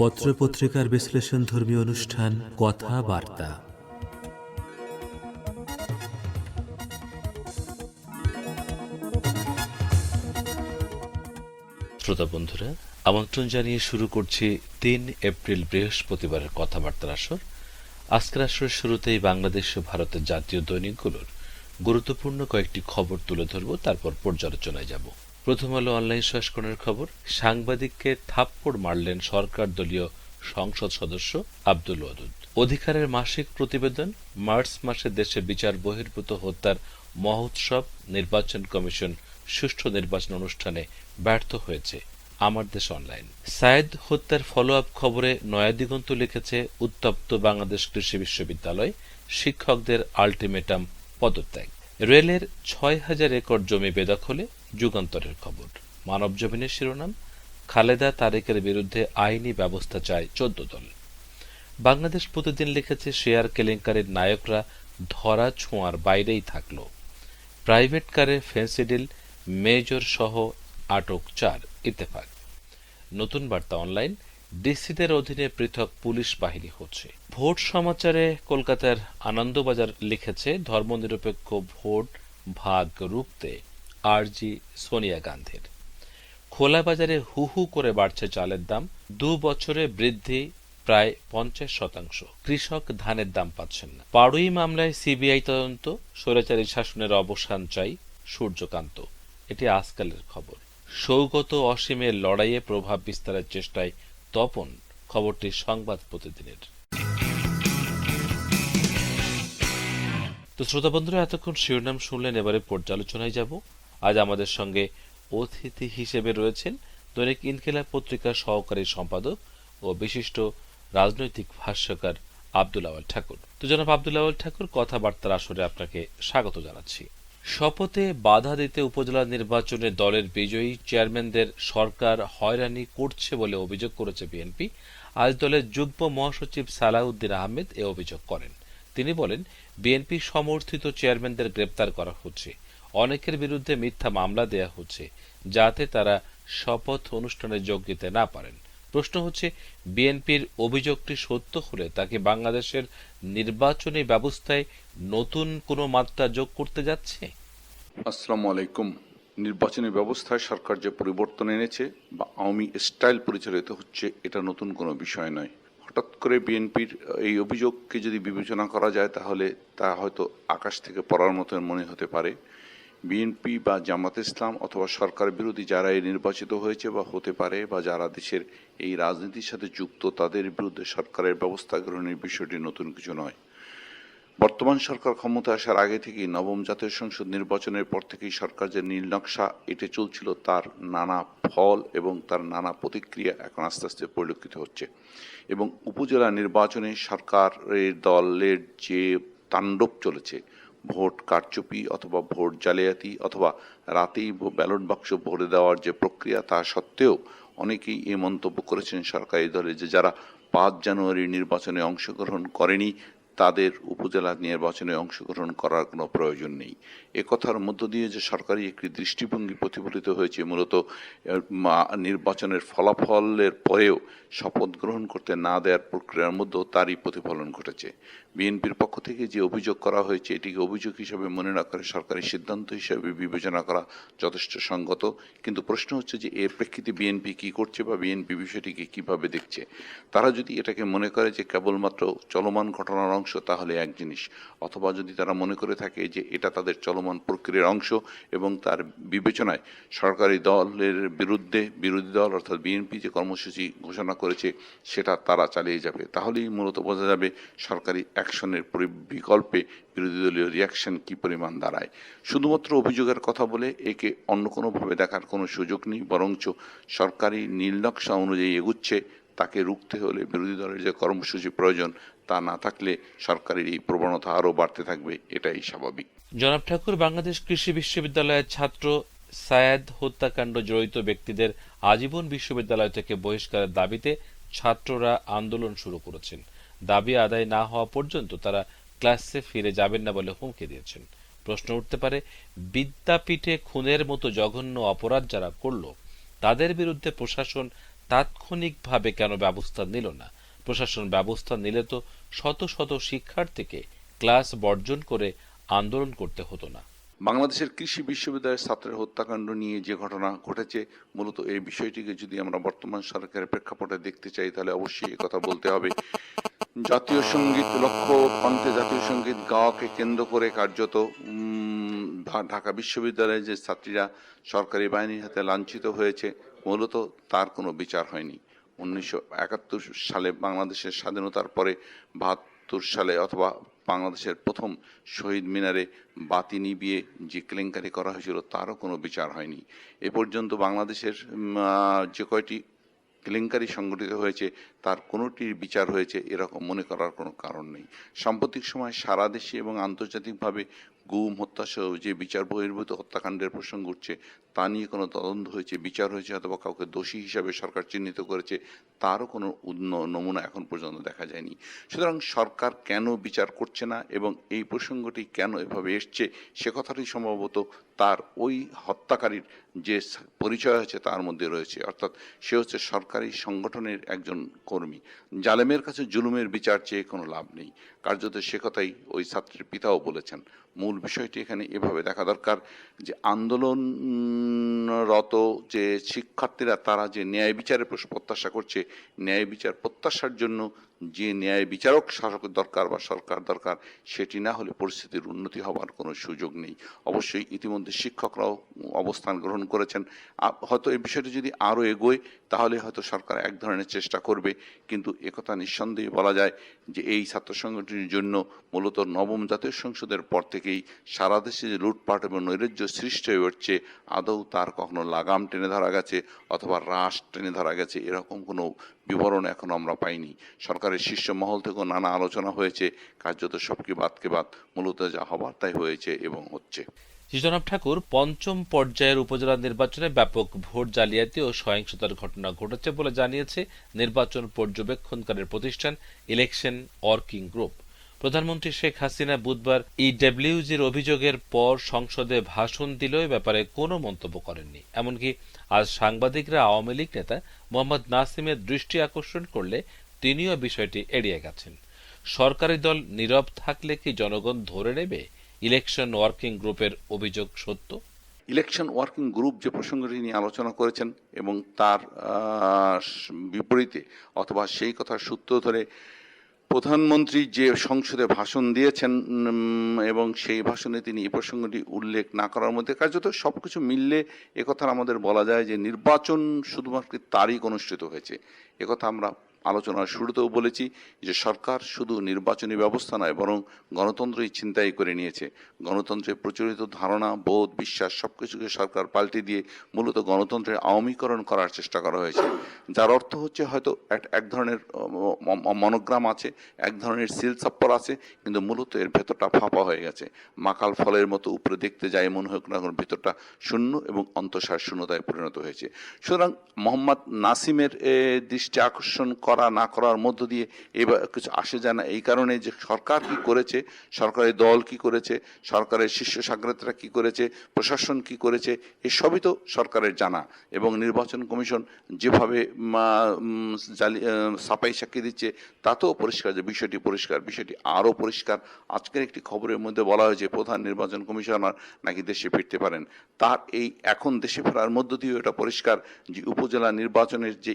পত্রপত্রিকার বিশ্লেষণ ধর্মীয় অনুষ্ঠান কথাবার্তা শ্রোতা বন্ধুরা, আমন্ত্রণ জানিয়ে শুরু করছি তিন এপ্রিল বৃহস্পতিবারের কথাবার্তার আসর। আজকের আসরের শুরুতেই বাংলাদেশ ও ভারতের জাতীয় দৈনিকগুলোর গুরুত্বপূর্ণ কয়েকটি খবর তুলে ধরব, তারপর পর্যালোচনায় যাব। প্রথম আলো অনলাইন সংস্করণের খবর। সাংবাদিককে থাপ্পড় মারলেন সরকার দলীয় সংসদ সদস্য আব্দুল ওয়াদুদ। অধিকারের মাসিক প্রতিবেদন, মার্চ মাসে দেশে বিচার বহির্ভূত হত্যার মহোৎসব, নির্বাচন কমিশন সুষ্ঠু নির্বাচন অনুষ্ঠানে ব্যর্থ হয়েছে আমার দেশ অনলাইন। সায়েদ হত্যার ফলো আপ খবরে নয়াদিগন্ত লিখেছে, উত্তপ্ত বাংলাদেশ কৃষি বিশ্ববিদ্যালয়, শিক্ষকদের আলটিমেটাম পদত্যাগ। রেলের ছয় হাজার একর জমি বেদখলে যুগান্তরের খবর। মানব জমিনের শিরোনাম, খালেদা তারেকের বিরুদ্ধে আইনি ব্যবস্থা চায় চোদ্দ দল। বাংলাদেশ প্রতিদিন লিখেছে, শেয়ার কেলেঙ্কারির নায়করা ধরা ছোঁয়ার বাইরেই থাকল। প্রাইভেট কারে ফেন্সিডিল মেজর সহ আটক চার ইত্তেফাক। নতুন বার্তা অনলাইন, ডিসিদের অধীনে পৃথক পুলিশ বাহিনী হচ্ছে। ভোট সমাচারে কলকাতার আনন্দবাজার লিখেছে, ধর্মনিরপেক্ষ ভোট ভাগ রুখতে আরজি সোনিয়া গান্ধীর। খোলা বাজারে হু হু করে বাড়ছে চালের দাম। দু বছরে বৃদ্ধি প্রায় পঞ্চাশ শতাংশ। কৃষক ধানের দাম পাচ্ছেন না। পাড়ুই মামলায় সিবিআই তদন্ত। স্বৈরাচারী শাসনের অবসান চাই সূর্যকান্ত। এটি আজকালের খবর। সৌগত অসীমের লড়াইয়ে প্রভাব বিস্তারের চেষ্টায় তপন। খবরটি সংবাদ প্রতিদিনের। তো শ্রোতা বন্ধুরা, এতক্ষণ শিরোনাম শুনলেন, এবারে পর্যালোচনায় যাব। আজ আমাদের সঙ্গে অতিথি হিসেবে রয়েছেন দৈনিক ইনকেলাব পত্রিকার সহকারী সম্পাদক ও বিশিষ্ট রাজনৈতিক ভাষ্যকার আব্দুল আওয়াল ঠাকুর। তো জনাব আব্দুল আওয়াল ঠাকুর, কথাবার্তার আসরে আপনাকে স্বাগত জানাচ্ছি। শপথে বাধা দিতে উপজেলা নির্বাচনে দলের বিজয়ী চেয়ারম্যানদের সরকার হয়রানি করছে বলে অভিযোগ করেছে বিএনপি। আজ দলের যুগ্ম মহাসচিব সালাউদ্দিন আহমেদ এ অভিযোগ করেন। তিনি বলেন, বিএনপি সমর্থিত চেয়ারম্যানদের গ্রেপ্তার করা হচ্ছে। অনেকের বিরুদ্ধে মিথ্যা মামলা দেয়া হচ্ছে, যাতে তারা শপথ অনুষ্ঠানে যোগ দিতে না পারেন। প্রশ্ন হচ্ছে, বিএনপির অভিযোগটি সত্য হলে তাকে বাংলাদেশের নির্বাচনী ব্যবস্থায় নতুন কোনো মাত্রা যোগ করতে যাচ্ছে? আসসালামু আলাইকুম। নির্বাচনী ব্যবস্থায় সরকার যে পরিবর্তন এনেছে বা আওয়ামী স্টাইল পরিচালিত হচ্ছে, এটা নতুন কোনো বিষয় নয়। হঠাৎ করে বিএনপির এই অভিযোগকে যদি বিবেচনা করা যায়, তাহলে তা হয়তো আকাশ থেকে পড়ার মতো মনে হতে পারে। বিএনপি বা জামাত ইসলাম অথবা সরকার বিরোধী যারা এই নির্বাচিত হয়েছে বা হতে পারে বা যারা দেশের এই রাজনীতির সাথে যুক্ত, তাদের বিরুদ্ধে সরকারের ব্যবস্থা গ্রহণের বিষয়টি নতুন কিছু নয়। বর্তমান সরকার ক্ষমতা আসার আগে থেকেই নবম জাতীয় সংসদ নির্বাচনের পর থেকেই সরকার যে নীল নকশা, এটে চলছিল তার নানা ফল এবং তার নানা প্রতিক্রিয়া এখন আস্তে আস্তে পরিলক্ষিত হচ্ছে। এবং উপজেলা নির্বাচনে সরকারের দলের যে তাণ্ডব চলেছে ভোট কারচুপি অথবা ভোট জালিয়াতি অথবা রাতেই ব্যালট বাক্স ভরে দেওয়ার যে প্রক্রিয়া, তা সত্ত্বেও অনেকেই এ মন্তব্য করেছেন সরকারি দলে যে যারা পাঁচ জানুয়ারি নির্বাচনে অংশগ্রহণ করেনি তাদের উপজেলা নির্বাচনে অংশগ্রহণ করার কোনো প্রয়োজন নেই। এ কথার মধ্য দিয়ে যে সরকারি একটি দৃষ্টিভঙ্গি প্রতিফলিত হয়েছে, মূলত নির্বাচনের ফলাফলের পরেও শপথ গ্রহণ করতে না দেওয়ার প্রক্রিয়ার মধ্যেও তারই প্রতিফলন ঘটেছে। বিএনপির পক্ষ থেকে যে অভিযোগ করা হয়েছে, এটিকে অভিযোগ হিসেবে মনে না করে সরকারি সিদ্ধান্ত হিসেবে বিবেচনা করা যথেষ্ট সঙ্গত। কিন্তু প্রশ্ন হচ্ছে যে, এর প্রেক্ষিতে বিএনপি কি করছে বা বিএনপি বিষয়টিকে কীভাবে দেখছে? তারা যদি এটাকে মনে করে যে কেবলমাত্র চলমান ঘটনার অংশ তাহলে এক জিনিস। অথবা যদি তারা মনে করে থাকে যে এটা তাদের চলমান প্রক্রিয়ার অংশ এবং তার বিবেচনায় সরকারি দলের বিরুদ্ধে, বিরোধী দল অর্থাৎ বিএনপি যে কর্মসূচি ঘোষণা করেছে, সেটা তারা চালিয়ে যাবে। তাহলেই মূলত বোঝা যাবে সরকারি অ্যাকশনের বিকল্পে বিরোধী দলীয় রিয়াকশন কি পরিমাণ দাঁড়ায়। শুধুমাত্র অভিযোগের কথা বলে একে অন্য কোনোভাবে দেখার কোনো সুযোগ নেই, বরঞ্চ সরকারি নীল নকশা অনুযায়ী এগুচ্ছে তাকে রুখতে হলে বিরোধী দলের যে কর্মসূচি প্রয়োজন তা না থাকলে সরকারের এই প্রবণতা আরও বাড়তে থাকবে, এটাই স্বাভাবিক। জনাব ঠাকুর, বাংলাদেশ কৃষি বিশ্ববিদ্যালয়ের ছাত্র সায়াদ হত্যাকাণ্ড জড়িত ব্যক্তিদের আজীবন বিশ্ববিদ্যালয় থেকে বহিষ্কারের দাবিতে ছাত্ররা আন্দোলন শুরু করেছেন। দাবি আদায় না হওয়া পর্যন্ত তারা ক্লাসে ফিরে যাবেন না বলে হুমকি দিয়েছেন। প্রশ্ন উঠতে পারে, বিদ্যাপীঠে খুনের মতো জঘন্য অপরাধ যারা করল, তাদের বিরুদ্ধে প্রশাসন তাৎক্ষণিকভাবে কেন ব্যবস্থা নিল না? প্রশাসন ব্যবস্থা নিলে তো শত শত শিক্ষার্থীকে ক্লাস বর্জন করে আন্দোলন করতে হতো না। বাংলাদেশের কৃষি বিশ্ববিদ্যালয়ের ছাত্রের হত্যাকাণ্ড নিয়ে যে ঘটনা ঘটেছে, মূলত এই বিষয়টিকে যদি আমরা বর্তমান সরকারের প্রেক্ষাপটে দেখতে চাই, তাহলে অবশ্যই কথা বলতে হবে। জাতীয় সংগীত লক্ষ্য কণ্ঠে জাতীয় সংগীত গাওয়াকে কেন্দ্র করে কার্যত ঢাকা বিশ্ববিদ্যালয়ের যে ছাত্রীরা সরকারি বাহিনীর হাতে লাঞ্ছিত হয়েছে মূলত তার কোনো বিচার হয়নি। উনিশশো একাত্তর সালে বাংলাদেশের স্বাধীনতার পরে বাহাত্তর সালে অথবা বাংলাদেশের প্রথম শহীদ মিনারে বাতি নিবিয়ে যে কেলেঙ্কারি করা হয়েছিল, তারও কোনো বিচার হয়নি। এ পর্যন্ত বাংলাদেশের যে কয়টি কেলেঙ্কারি সংগঠিত হয়েছে, তার কোনোটির বিচার হয়েছে এরকম মনে করার কোনো কারণ নেই। সাম্প্রতিক সময় সারা দেশে এবং আন্তর্জাতিকভাবে গুম, হত্যা সহ যে বিচার বহির্ভূত হত্যাকাণ্ডের প্রসঙ্গ উঠছে, তা নিয়ে কোনো তদন্ত হয়েছে, বিচার হয়েছে অথবা কাউকে দোষী হিসাবে সরকার চিহ্নিত করেছে, তারও কোনো নমুনা এখন পর্যন্ত দেখা যায়নি। সুতরাং সরকার কেন বিচার করছে না এবং এই প্রসঙ্গটি কেন এভাবে এসছে, সে কথাটি সম্ভবত তার ওই হত্যাকারীর যে পরিচয় আছে তার মধ্যে রয়েছে। অর্থাৎ সে হচ্ছে সরকারি সংগঠনের একজন কর্মী। জালেমের কাছে জুলুমের বিচার চেয়ে কোনো লাভ নেই। কার্যত সে কথাই ওই ছাত্রের পিতাও বলেছেন। মূল বিষয়টি এখানে এভাবে দেখা দরকার যে আন্দোলনরত যে শিক্ষার্থীরা, তারা যে ন্যায় বিচারের প্রত্যাশা করছে, ন্যায় বিচার প্রত্যাশার জন্য যে ন্যায় বিচারক, শাসকের দরকার বা সরকার দরকার, সেটি না হলে পরিস্থিতির উন্নতি হওয়ার কোনো সুযোগ নেই। অবশ্যই ইতিমধ্যে শিক্ষকরাও অবস্থান গ্রহণ করেছেন। হয়তো এই বিষয়টি যদি আরও এগোয়, তাহলে হয়তো সরকার এক ধরনের চেষ্টা করবে। কিন্তু একথা নিঃসন্দেহে বলা যায় যে এই ছাত্র সংগঠনের জন্য মূলত নবম জাতীয় সংসদের পর থেকেই সারা দেশে যে লুটপাট এবং নৈরাজ্য সৃষ্টি হয়ে উঠছে, আদৌ তার কখনো লাগাম টেনে ধরা গেছে অথবা রাশ টেনে ধরা গেছে, এরকম কোনো বিবরণ এখনও আমরা পাইনি। সরকারের শীর্ষ মহল থেকেও নানা আলোচনা হয়েছে, কার্যত সবকে বাদকে বাদ, মূলত যা হবার তাই হয়েছে এবং হচ্ছে। জনাব ঠাকুর, পঞ্চম পর্যায়ের উপজেলা নির্বাচনে ব্যাপক ভোট জালিয়াতি ও সহিংসতার ঘটনা ঘটেছে বলে জানিয়েছে নির্বাচন পর্যবেক্ষণকারী প্রতিষ্ঠান ইলেকশন ওয়ার্কিং গ্রুপ। প্রধানমন্ত্রী শেখ হাসিনা বুধবার ইডব্লিউজির অভিযোগের পর সংসদে ভাষণ দিলেও এ ব্যাপারে কোনো মন্তব্য করেননি। এমনকি আজ সাংবাদিকরা আওয়ামী লীগ নেতা মোহাম্মদ নাসিমের দৃষ্টি আকর্ষণ করলে তিনিও বিষয়টি এড়িয়ে গেছেন। সরকারি দল নীরব থাকলে কি জনগণ ধরে নেবে? ইলেকশন ওয়ার্কিং গ্রুপের অভিযোগ সত্য? ইলেকশন ওয়ার্কিং গ্রুপ যে প্রসঙ্গটি নিয়ে আলোচনা করেছেন এবং তার বিপরীতে অথবা সেই কথার সূত্র ধরে প্রধানমন্ত্রী যে সংসদে ভাষণ দিয়েছেন এবং সেই ভাষণে তিনি এই প্রসঙ্গটি উল্লেখ না করার মধ্যে কার্যত সব কিছু মিললে একথা আমাদের বলা যায় যে নির্বাচন শুধুমাত্র তারিখ অনুষ্ঠিত হয়েছে। একথা আমরা আলোচনার শুরুতেও বলেছি যে সরকার শুধু নির্বাচনী ব্যবস্থা নয়, বরং গণতন্ত্রই ছিনতাই করে নিয়েছে। গণতন্ত্রের প্রচলিত ধারণা, বোধ, বিশ্বাস সব কিছুকে সরকার পাল্টে দিয়ে মূলত গণতন্ত্রের আওয়ামীকরণ করার চেষ্টা করা হয়েছে। যার অর্থ হচ্ছে হয়তো এক- ধরনের মনোগ্রাম আছে, এক ধরনের সিল ছাপ্পর আছে, কিন্তু মূলত এর ভেতরটা ফাঁপা হয়ে গেছে। মাকাল ফলের মতো উপরে দেখতে যায় মনে হোক না ভেতরটা শূন্য এবং অন্তঃসার শূন্যতায় পরিণত হয়েছে। সুতরাং মোহাম্মদ নাসিমের দৃষ্টি আকর্ষণ করা না করার মধ্য দিয়ে এবার কিছু আসে যায় না। এই কারণে যে সরকার কি করেছে, সরকারের দল কি করেছে, সরকারের শীর্ষ সাগ্রতরা কি করেছে, প্রশাসন কি করেছে এসবই তো সরকারের জানা এবং নির্বাচন কমিশন যেভাবে জালি সাপাই সাক্ষী দিচ্ছে তাতেও পরিষ্কার যে বিষয়টি পরিষ্কার, বিষয়টি আরও পরিষ্কার। আজকের একটি খবরের মধ্যে বলা হয়েছে প্রধান নির্বাচন কমিশনার নাকি দেশে ফিরতে পারেন। তার এই এখন দেশে ফেরার মধ্য দিয়েও এটা পরিষ্কার যে উপজেলা নির্বাচনের যে